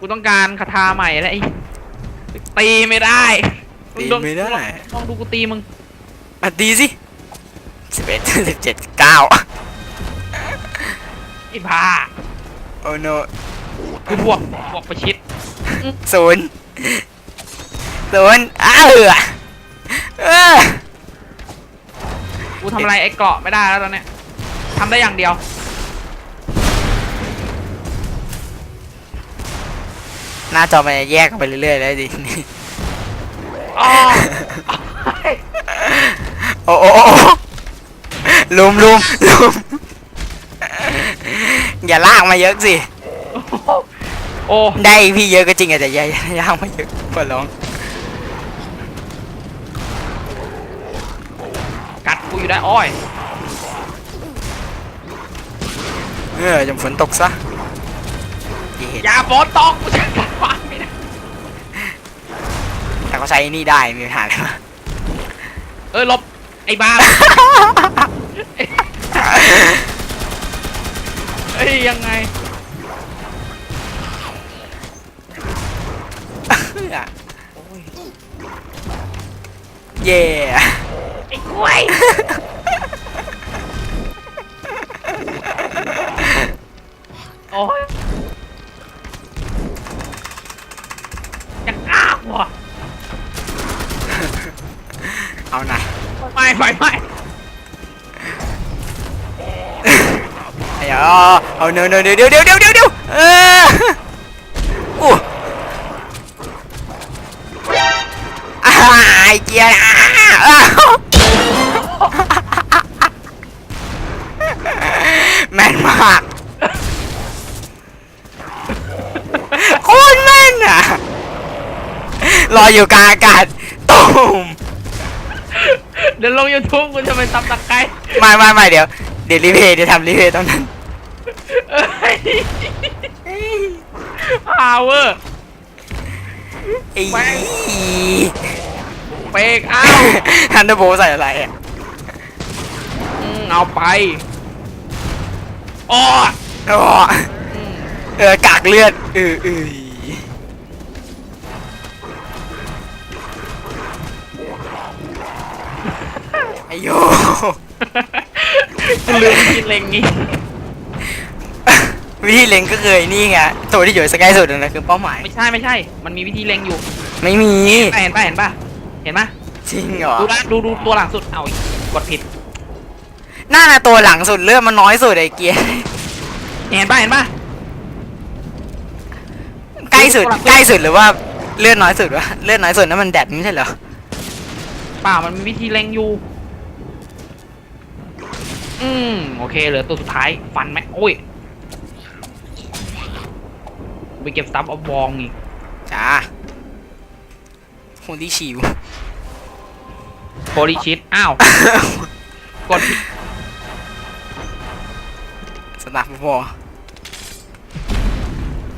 กูต้องการคาถาใหม่แล้วไอ้ตีไม่ได้ตีไม่ได้ลองลองดูกูตีมึงอะดีสิสิบเอ็ดสิบเจ็ดเก้าไอ้บ้าโอ้โนกูบวกบวกประชิดศูนย์ศูนย์อ้าวเออเออกูทำอะไรไอ้เกราะไม่ได้แล้วตอนเนี้ยทำได้อย่างเดียว หน้าจอมันจะแยกกันไปเรื่อยๆแล้วดิอ๋อโอ้โอ้โอ้ลุมลุมลุมอย่าลากมาเยอะสิ โอ้ได้พี่เยอะก็จริงอะแต่อย่าอย่าลากมาเยอะขอร้องกัดกูอยู่ได้อ้อย เออจมฝนตกซะ อย่าเห็นอย่าฝนตกกูจะฟังไม่ได้แต่เขาใช้นี่ได้มีปัญหาอะไรมาเออหลบไอ้บ้าเอ้ยยังไงเย่ไอ้กล้วยโอ้ย เอาหน่อยไม่ไม่ไม่เดี๋ยวเอาเดี๋ยวเดี๋ยวเดี๋ยวเดี๋ยวเดี๋ยวเดี๋ยวเดี๋ยวเอออู้อ่าไอ้เกียร์อ่าอ้าวแม่นมากโคตรแม่นอะ รออยู่กลางอากาศตูม เดี๋ยวลงยูทูบกูจะไปตำตะไคร้ไม่ไม่ไม่เดี๋ยวเดี๋ยวรีเพย์เดี๋ยวทำรีเพย์ตรงนั้นเอ้ยพาวเวอร์ไอ้แม่งเปกอ้าวฮันเดอร์โบใส่อะไรอะอืมเอาไปอ้ออ๋ออืมเออกากเลือดเออเออ อโยกูลืมกินเล็งนี้วิธีเล็งก็เคยนี่ไงตัวที่อยู่ใกล้สุดนะคือเป้าหมาย ไม่ใช่ไม่ใช่ มันมีวิธีเล็งอยู่ไม่มีเห็นป่ะเห็นป่ะเห็นป่ะจริงเหรอดูนะดูดูตัวหลังสุดเอาอีกกดผิดน่าตัวหลังสุดเลือดมันน้อยสุดไอ้เกียร์เห็นป่ะเห็นป่ะใกล้สุดใกล้สุดหรือว่าเลือดน้อยสุดวะเลือดน้อยสุดนั่นมันแดดไม่ใช่เหรอเปล่ามันมีวิธีเล็งอยู่ อืมโอเคเหลือตัวสุดท้ายฟันไหมโอ้ยไปเก็บสตัมเอาบองอีกจ้าคนที่ชิวโพลิชิตอ้าว กดผิดสตาร์ฟพอ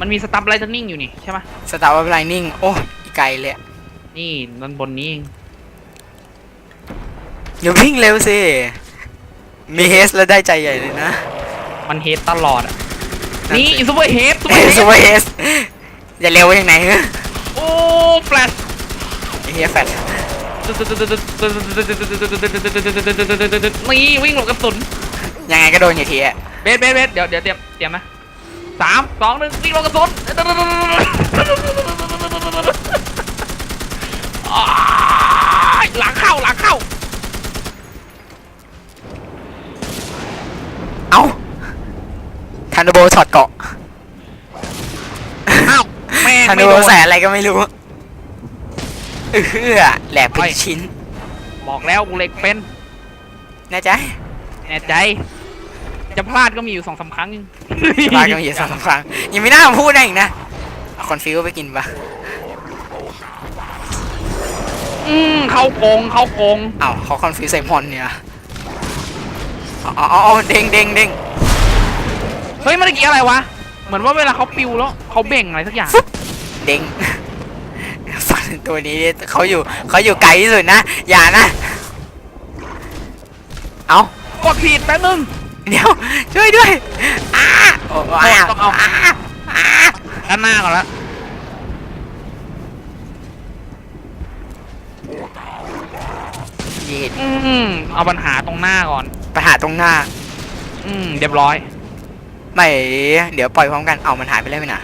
มันมีสตัมไลท์นิ่งอยู่นี่ใช่ปะสตาร์ฟไลนิ่งโอ้ยอีไกลเลยอะนี่นันบนนี้เองอย่าวิ่งเร็วสิ มีเฮสแล้วได้ใจใหญ่เลยนะมันเฮดตลอดอะนั่นนี่สิซูเปอร์เฮดซูเปเฮอร์สเฮซูดเปอร์เฮสจะเร็วไปยังไงเฮ้ยโอ้แฟลชไอ้เฮียแฟดนี่วิ่งหลบกระสุนยังไงก็โดนอยู่ทีอะเบสเบสเบสเดี๋ยวเดี๋ยวเตรียมเตรียมนะสามสองหนึ่งวิ่งหลบกระสุนอ้ายหลังเข้าหลังเข้า เอ้าทันเดอร์โบช็อตเกาะอ้าวแม่งทันเดไม่อร์โบโดนใส่อะไรก็ไม่รู้เออแหลกเป็นชิ้นบอกแล้วกูเล็กเป็นแน่ใจแน่ใจ จะพลาดก็มีอยู่สองสามครั้งปลาก็มีอยู่สองสามครั้งยังไม่น่ามาพูดได้อีกนะเอาคอนฟิวไปกินปะอืมเข้าโกงเข้าโกง เอ้าเขาคอนฟิวใส่มอนเนี่ย เอาอเด้งเด้งเด้งเฮ้ยเมื่อกี้อะไรวะ เหมือนว่าเวลาเขาปิวแล้วเขาเบ่งอะไรสักอย่าง เด้งสัตัวนี้เขาอยู่เขาอยู่ไกลที่สุดนะ อย่านะ เอากดผิดแป๊บนึงเดี๋ยวช่วยด้วยอ้าโอ้ต้องเอาอ้าด้านหน้าก่อนละเย็นอืมเอาปัญหาตรงหน้าก่อน ไปหาตรงหน้า อืมเรียบร้อย ไม่ เดี๋ยวปล่อยพร้อมกัน เอามันหายไปแล้วไหมนะ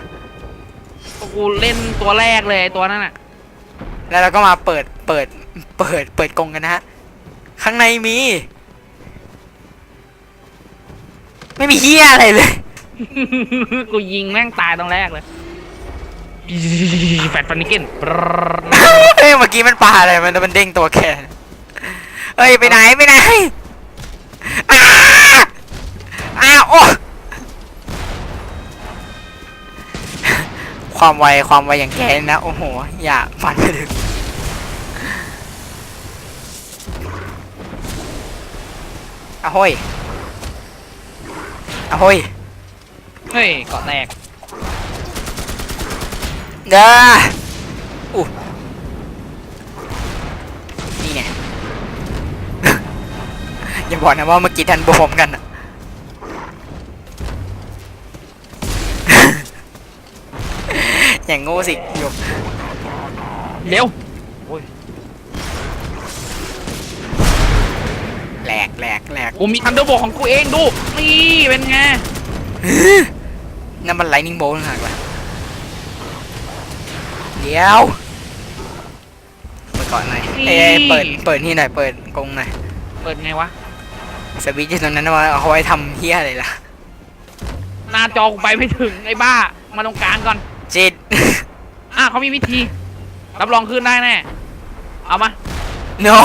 กูเล่นตัวแรกเลยไอ้ตัวนั้นน่ะ แล้วเราก็มาเปิด เปิด เปิด เปิดกรงกันนะฮะ ข้างในมี ไม่มีเฮียอะไรเลย กูยิงแม่งตายตรงแรกเลยแฟดฟันนิเกนเฮ้ยเมื่อกี้มันปลาอะไร มันมันเด้งตัวแค่เฮ้ย ไปไหน ไปไหน อ้าอ้าวโอ้ความไวความไวอย่างแกนี่นะโอ้โห อย่าฝันไปถึงอะโห้ยอะโห้ยเฮ้ยเกาะแตกเด้ออู้ อย่าบอกนะว่าเมื่อกี้ทันบวมกันอะอย่างโง่สิหยกเร็วแหลกแหลกแหลกกูมีทันเดอร์โบของกูเองดู นี่เป็นไงนั่นมันไลนิ่งโบลหักละเดี๋ยวเปิดก่อนหน่อยเอ้ยเปิดเปิดนี่หน่อยเปิดกรงหน่อย เปิดไงวะ สวิตช์อยู่ตรงนั้นว่าเอาไว้ทำเฮียอะไรล่ะ หน้าจอกูไปไม่ถึงไอ้บ้า มาตรงกลางก่อน จิต อะเขามีวิธี รับรองขึ้นได้แน่ เอามา no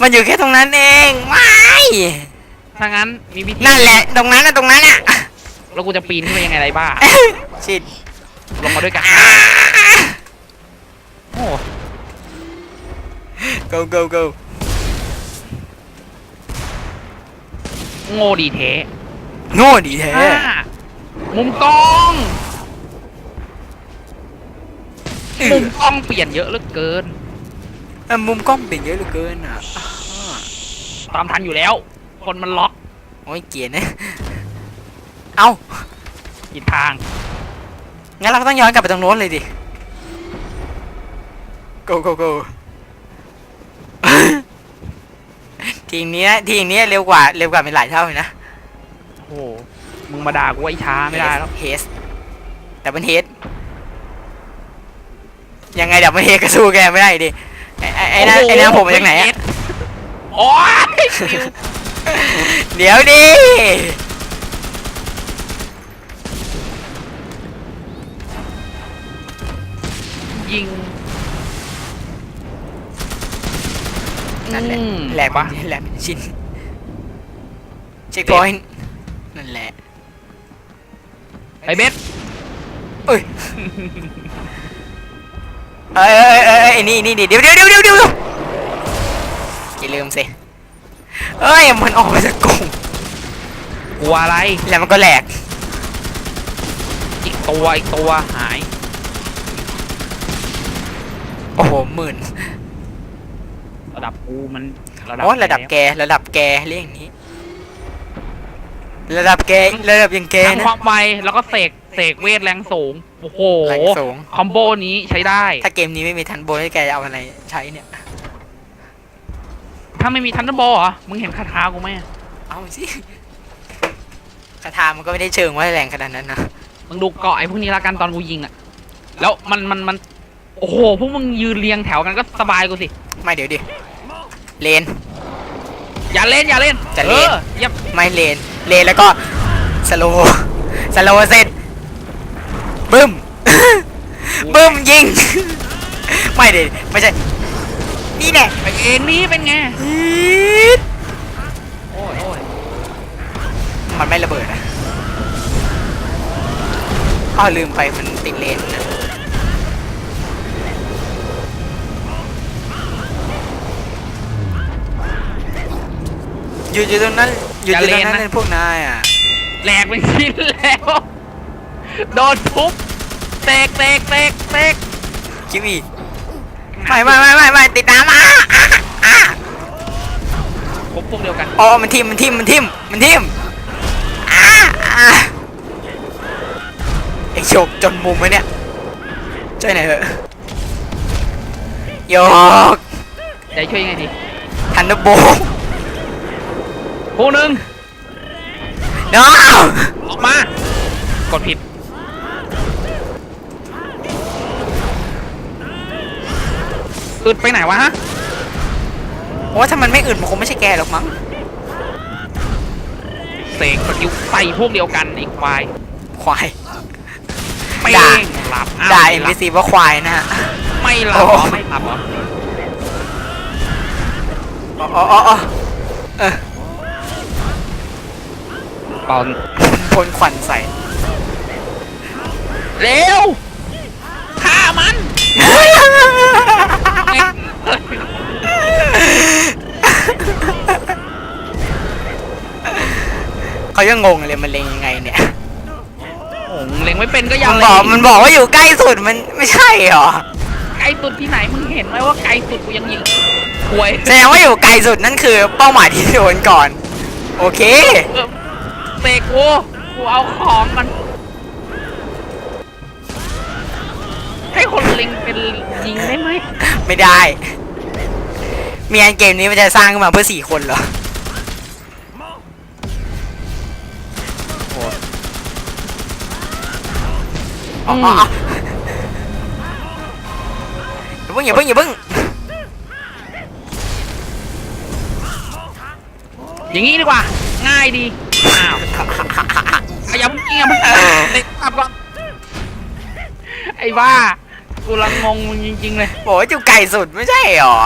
มันอยู่แค่ตรงนั้นเองไม่ถ้างั้นมีวิธีนั่นแหละ ตรงนั้นน่ะตรงนั้นอะแล้วกูจะปีนขึ้นไปยังไงไรบ้า จิตลงมาด้วยกัน โอ้ go go go โง่ดีเทโง่ดีแท้อ่ามุมกล้องมุมกล้องเปลี่ยนเยอะเหลือเกิน เออมุมกล้องเปลี่ยนเยอะเหลือเกินอะตามทันอยู่แล้ว คนมันล็อกโอ้ยเกลียดนะ เอ้า ผิดทาง งั้นเราก็ต้องย้อนกลับไปตรงโน้นเลยดิ go go go ทีนี้นะทีนี้เร็วกว่าเร็วกว่าเป็นหลายเท่าเลยนะโอ้โหมึงมาด่ากูไอ้ช้าไม่ได้แล้วเฮสดับเบิลเฮดยังไงดับเบิลเฮดก็สู้แกไม่ได้ดิไอ้ไอ้ไอ้นั่นไอ้นั่นผมมาจากไหนอะโอ้ยเดี๋ยวดิยิง นั่นแหละอืมแหลกปะแหลกเป็นชิ้นเช็คพอยต์นั่นแหละไอ้เบสเอ้ยเอ้ยเอ้ยเอ้ยเอ้ยนี่นี่นี่เดี๋ยวเดี๋ยวเดี๋ยวเดี๋ยวเดี๋ยวอย่าลืมสิเอ้ยมันออกมาจากกรงกลัวอะไรแล้วมันก็แหลกอีกตัวอีกตัวหายโอ้โหหมื่น ระดับกูมันระดับโอ้ระดับแกระดับแกเรียกอย่างนี้ ระดับแกระดับยังแกทั้งนะ ความไวแล้วก็เสกเสกเวทแรงสูงโอ้โหแรงสูง คอมโบนี้ใช้ได้ ถ้าเกมนี้ไม่มีทันโบให้แกจะเอาอะไรใช้เนี่ย ถ้าไม่มีทันเดอร์บอลเหรอมึงเห็นคาถากูไหมเอาสิคาถามันก็ไม่ได้เชิงว่าแรงขนาดนั้นนะมึงดูเกาะไอ้พวกนี้ละกันตอนกูยิงอะแล้วมันมันมัน โอ้โห พวกมึงยืนเรียงแถวกันก็สบายกูสิ ไม่เดี๋ยวดิ เลน อย่าเล่นอย่าเล่นจะเล่น ออเยับไม่เลน เลนแล้วก็สโลสโลเสร็จบึ้ม บึ้มยิง ไม่เดี๋ยวไม่ใช่ นี่แน่ไปเองนี่เป็นไงอีดโอ้ยโอ้ยมันไม่ระเบิดนะอ้าวลืมไปมันติดเลนนะ หยุดอยู่ตรงนั้นหยุดอยู่ตรงนั้นเลยพวกนายอะแหลกเป็นชิ้นแล้ว โดนทุบเตกเตกเตกเตกคิวีไม่ไม่ไม่ไม่ไม่ติดน้ำอะอะอะพวกพวกเดียวกันอ๋อมันทิมมันทิมมันทิมมันทิมอะอะไอโฉกจนมุมไว้เนี่ยช่วยหน่อยเถอะโยกจะช่วยยังไงดีทันเดอร์ โบผู้หนึ่งน้าออกมา กดผิด อึดไปไหนวะฮะ โอ้ถ้ามันไม่อื่นมันคงไม่ใช่แกหรอกมั้งเสกสกิลใส่พวกเดียวกันไอีกควายควายเป้ด่างหลับอ้าวด่าไม่เอ็นหลัพีบซีว่าควายนะฮะ ไม่หลับโอ้เหรอไม่หลับเหรอ อ๋ออ๋ออ๋ออ๋อเออ เปล่าพ่นควันใส่ เร็วฆ่ามันแม่งเขายังงงเลยมันเล็งยังไงเนี่ย โอ้โหเล็งไม่เป็นก็อยัมังนเลบอกยมันบอกว่าอยู่ใกล้สุดมันไม่ใช่เหรอ ไกลสุดที่ไหนมึงเห็นไหมว่าไกลสุดกูยังยิงหวยแสดงว่าอยู่ไกลสุดนั่นคือเป้าหมายที่โดนก่อน โอเค เออ เสกกู กูเอาของมัน ให้คนล็งเป็นยิงได้ไหมไม่ได้ มีอันเกมนี้มันจะสร้างขึ้นมาเพื่อสี่คนเหรออ๋ออ๋ออ๋ออย่าเพิ่งอย่าเพิ่งอย่าเพิ่ง อย่างงี้ดีกว่า ง่ายดี อ้าวขยับเงียบเออเด็กขับก่อนไอ้บ้ากูลังงงมึงจริงๆเลยบอกว่าอยู่ไกลสุดไม่ใช่เหรอ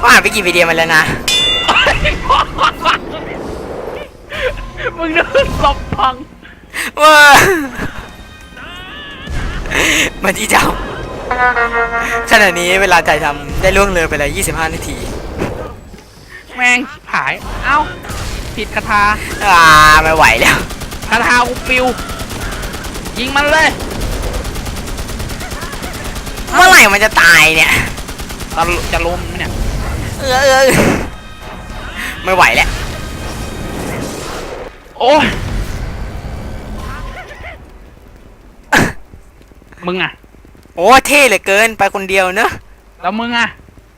ว่าอ่านไปกี่วิดีโอมาแล้วนะ มึงเดินศพพังเว้ยมาที่เจ้าขณะนี้เวลาถ่ายทำได้ล่วงเลยไปแล้ว 25 นาที แม่งผาย เอ้า ผิดคาถาอ่าไม่ไหวแล้วคาถากูปิว ยิงมันเลย เมื่อไหร่มันจะตายเนี่ยจะจะล้มไหมเนี่ย เออเออเออไม่ไหวแล้ว โอ้ยมึงอะ โอ้เท่เหลือเกินไปคนเดียวเนอะแล้วมึงอะ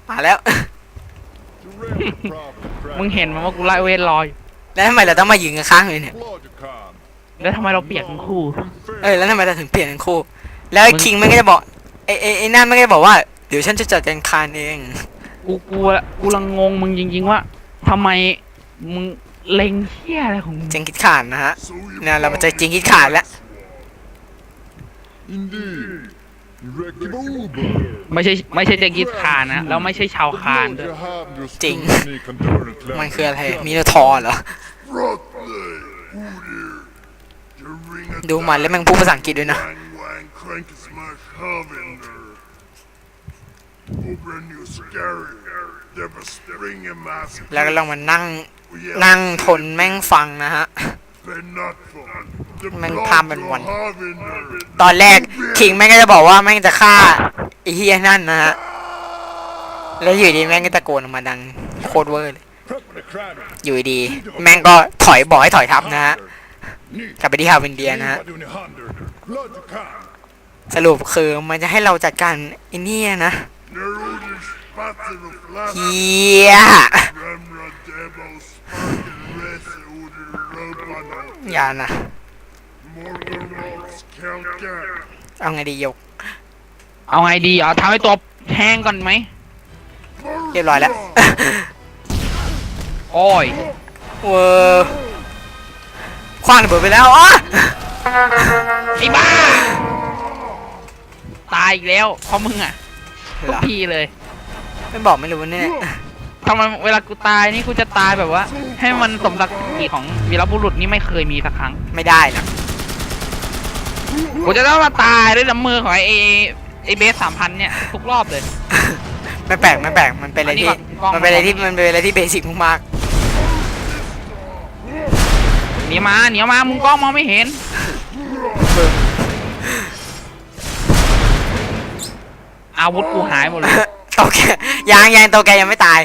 มาแล้ว มึงเห็นไหมว่ากูไล่เวทรออยู่ แล้วทำไมเราต้องมายืนกันข้างเลยเนี่ย แล้วทำไมเราเปียกทั้งคู่ เออแล้วทำไมเราถึงเปลี่ยนทั้งคู่ แล้วมึง คิงมันก็จะบอกไอ้ไอ้ไอ้นั่นมันก็จะบอกว่าเดี๋ยวฉันจะจัดการคานเอง กูกูกูลังงงมึงจริงๆว่าทำไมมึงเล็งเที่ยอะไรของมึงเจงคิดขานนะฮะเนี่ยเรามาเจอจริงคิดขานแล้ว Indeed. Rekbuba. ไม่ใช่ไม่ใช่เจงกิสคานนะแล้วไม่ใช่ชาวคานด้วย Ding. Ding. มันคืออะไรมีโนทอร์เหรอ ดูมันแล้วแมันพูดภาษาอังกฤษด้วยนะ Wang wang crank smash harvender. Open you scary. Never spring a mask. แล้วก็ลองมานั่งนั่งทนแม่งฟังนะฮะ They're not fun. The แม่ง blood ภาพเป็นวัน harvender. ตอนแรกคิงแม่งก็จะบอกว่าแม่งจะฆ่าไอ้เฮียนั่นนะฮะ แล้วอยู่ดีแม่งก็ตะโกนออกมาดังโคตรเวอร์เลย อยู่ดี แม่งก็ถอยบอกให้ถอยทับนะฮะกลับไปที่ฮาวินเดียนะฮะสรุปคือมันจะให้เราจัดการไอ้เนี่ยนะ Neruda spatzen of last เฮีย Remra debo sparken rese oder robano. อย่านะ Morgan rocks count gap. เอาไงดียก เอาไงดีเอาทำให้ตัวแห้งก่อนไหมเรียบร้อยแล้ว โอ้ยเวอร์คว้างระเบิดไปแล้วอ๋อไอ้บ้า ตายอีกแล้วเพราะมึงอะทุกเหรอทีเลย ไม่บอกไม่รู้เนี่ยทำไมเวลากูตายนี่กูจะตายแบบว่า ให้มันสมศักดิ์ศรีของวีรบุรุษนี่ไม่เคยมีสักครั้งไม่ได้หรอกกูจะต้องมาตายด้วยน้ำมือของไอ้ไอ้เบสสามพันเนี่ยทุกรอบเลย ไม่แปลกไม่แปลกมันเป็นอะไรที่อันนี้ก่อนมันเป็นอะไรที่มันเป็นอะไรที่เบสิกมากห นีมาหนีมามึงกล้องมองไม่เห็นๆมึงอาวุธกูหายหมดเลยโตแกยังยังโตแกยังไม่ตาย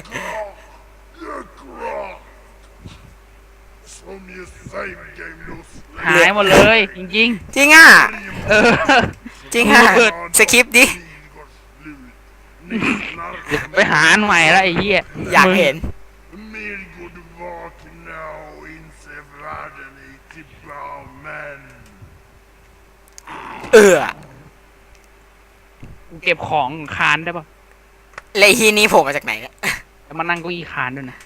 Some you same game no หายหมดเลย จริงจริงอะ ๆ เออ จริงอะเปิด สคริปต์ดิ ไปหาอันใหม่แล้วไอ้เหี้ยอยากเห็น Mer เออกูเก็บของคานได้ปะแล้วไอ้เฮียนี้โผล่มาจากไหนเนี่ยแล้วมานั่งเก็อีคานด้วยนะ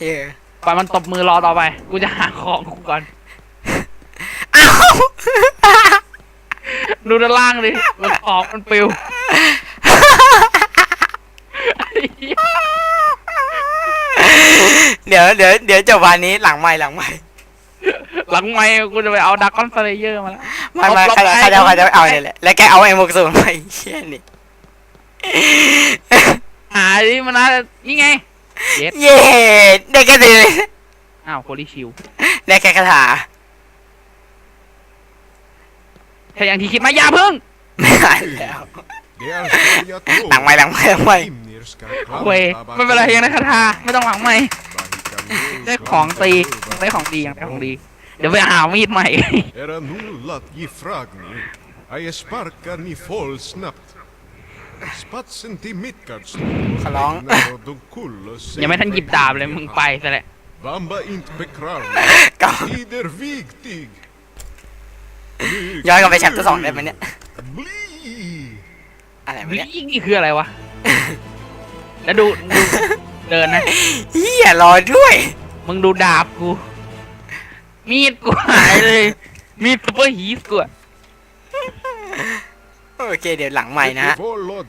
เออปล่อยมันตบมือรอต่อไป กูจะหาของกูก่อน อ้าว ดูด้านล่างดิ มันของมันปิวไอ้เหี้ยเดี๋ยวเดี๋ยวเดี๋ยวจบวันนี้หลังไม่หลังไม่ หลังไม่กูจะไปเอาดักคอนสเลเยอร์มาแล้วไม่ไม่เอาใครปลั๊กใครจะไฟใครจะเอาเนี่ยแหละแล้วแกเอาไอ้หมวกสูงไปเชี่ยนี่หาดิมันนะนี่ไงเย็ดเย้ได้แค่ดีอ้าวโคลิชิวได้แค่คาถาถ้าอย่างที่คิดมาอย่าพึ่งไม่อ่านแล้ว Det är så jag tror. หลังไม่หลังไม่หลังไม่ Himner ska เว้ยไม่เป็นไรยังได้คาถาไม่ต้องหลังไม่ได้ของตีได้ของดีอย่างได้ของดี เดี๋ยวไปหามีดใหม่ Era nollat ge fragni. Jag sparkar ni får snabbt. Spatsen till Midgardstol. ขอร้องยังไม่ทันหยิบดาบเลยมึงไปซะแหละ Vamba inte bekrav ก็ Ider viktig. ย้อนกลับไปแชปเตอร์สองได้ไหมเนี่ย Bli. อะไรวะนี่เนี่ยนี่คืออะไรวะ แล้วดูดูเดินนะเฮียรอด้วย มึงดูดาบกู มีดกูหายเลย มีดซุปเปอร์ฮีสกูอะ โอเคเดี๋ยวหลังใหม่นะฮะ Du får låt